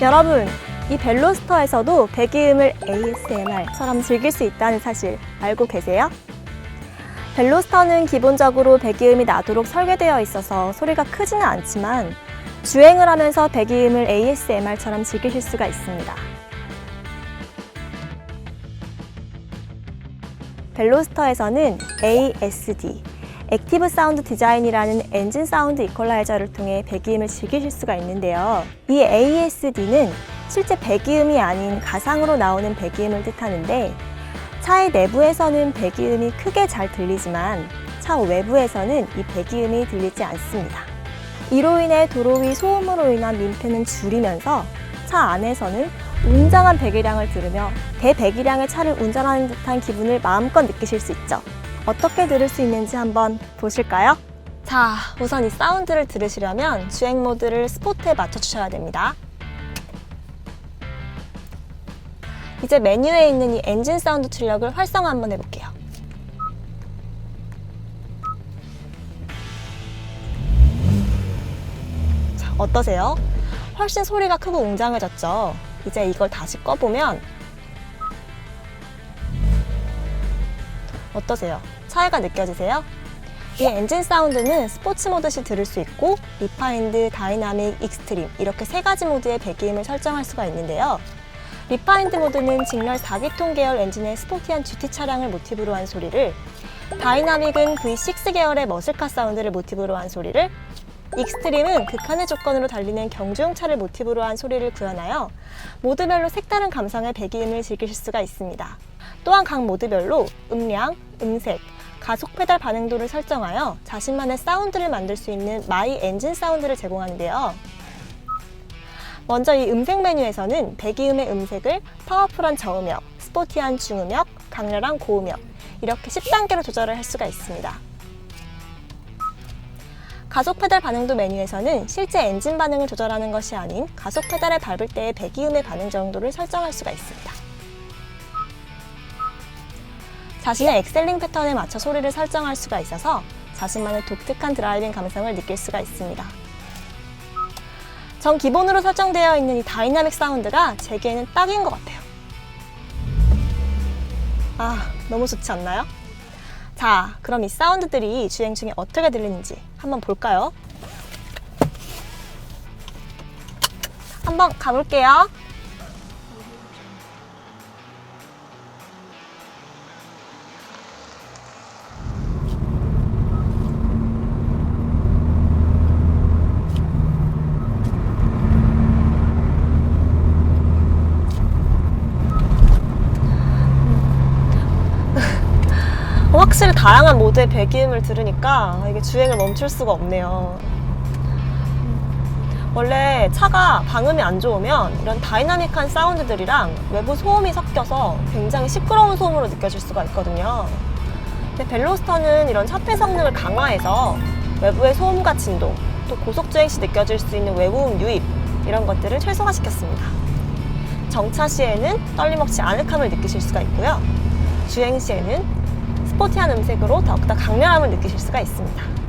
여러분, 이 벨로스터에서도 배기음을 ASMR처럼 즐길 수 있다는 사실 알고 계세요? 벨로스터는 기본적으로 배기음이 나도록 설계되어 있어서 소리가 크지는 않지만 주행을 하면서 배기음을 ASMR처럼 즐기실 수가 있습니다. 벨로스터에서는 ASD, 액티브 사운드 디자인이라는 엔진 사운드 이퀄라이저를 통해 배기음을 즐기실 수가 있는데요. 이 ASD는 실제 배기음이 아닌 가상으로 나오는 배기음을 뜻하는데 차의 내부에서는 배기음이 크게 잘 들리지만 차 외부에서는 이 배기음이 들리지 않습니다. 이로 인해 도로 위 소음으로 인한 민폐는 줄이면서 차 안에서는 웅장한 배기량을 들으며 대배기량의 차를 운전하는 듯한 기분을 마음껏 느끼실 수 있죠. 어떻게 들을 수 있는지 한번 보실까요? 자, 우선 이 사운드를 들으시려면 주행 모드를 스포트에 맞춰 주셔야 됩니다. 이제 메뉴에 있는 이 엔진 사운드 출력을 활성화 한번 해볼게요. 자, 어떠세요? 훨씬 소리가 크고 웅장해졌죠? 이제 이걸 다시 꺼보면 어떠세요? 차이가 느껴지세요? 이 엔진 사운드는 스포츠 모드 시 들을 수 있고 리파인드, 다이나믹, 익스트림 이렇게 세 가지 모드의 배기음을 설정할 수가 있는데요. 리파인드 모드는 직렬 4기통 계열 엔진의 스포티한 GT 차량을 모티브로 한 소리를 다이나믹은 V6 계열의 머슬카 사운드를 모티브로 한 소리를 익스트림은 극한의 조건으로 달리는 경주용차를 모티브로 한 소리를 구현하여 모드별로 색다른 감상의 배기음을 즐기실 수가 있습니다. 또한 각 모드별로 음량, 음색, 가속 페달 반응도를 설정하여 자신만의 사운드를 만들 수 있는 마이 엔진 사운드를 제공하는데요. 먼저 이 음색 메뉴에서는 배기음의 음색을 파워풀한 저음역, 스포티한 중음역, 강렬한 고음역 이렇게 10단계로 조절을 할 수가 있습니다. 가속 페달 반응도 메뉴에서는 실제 엔진 반응을 조절하는 것이 아닌 가속 페달을 밟을 때의 배기음의 반응 정도를 설정할 수가 있습니다. 자신의 엑셀링 패턴에 맞춰 소리를 설정할 수가 있어서 자신만의 독특한 드라이빙 감성을 느낄 수가 있습니다. 전 기본으로 설정되어 있는 이 다이나믹 사운드가 제게는 딱인 것 같아요. 아, 너무 좋지 않나요? 자, 그럼 이 사운드들이 주행 중에 어떻게 들리는지 한번 볼까요? 한번 가볼게요. 확실히 다양한 모드의 배기음을 들으니까 이게 주행을 멈출 수가 없네요. 원래 차가 방음이 안 좋으면 이런 다이나믹한 사운드들이랑 외부 소음이 섞여서 굉장히 시끄러운 소음으로 느껴질 수가 있거든요. 근데 벨로스터는 이런 차폐 성능을 강화해서 외부의 소음과 진동, 또 고속주행 시 느껴질 수 있는 외부음 유입 이런 것들을 최소화시켰습니다. 정차 시에는 떨림 없이 아늑함을 느끼실 수가 있고요. 주행 시에는 스포티한 음색으로 더욱더 강렬함을 느끼실 수가 있습니다.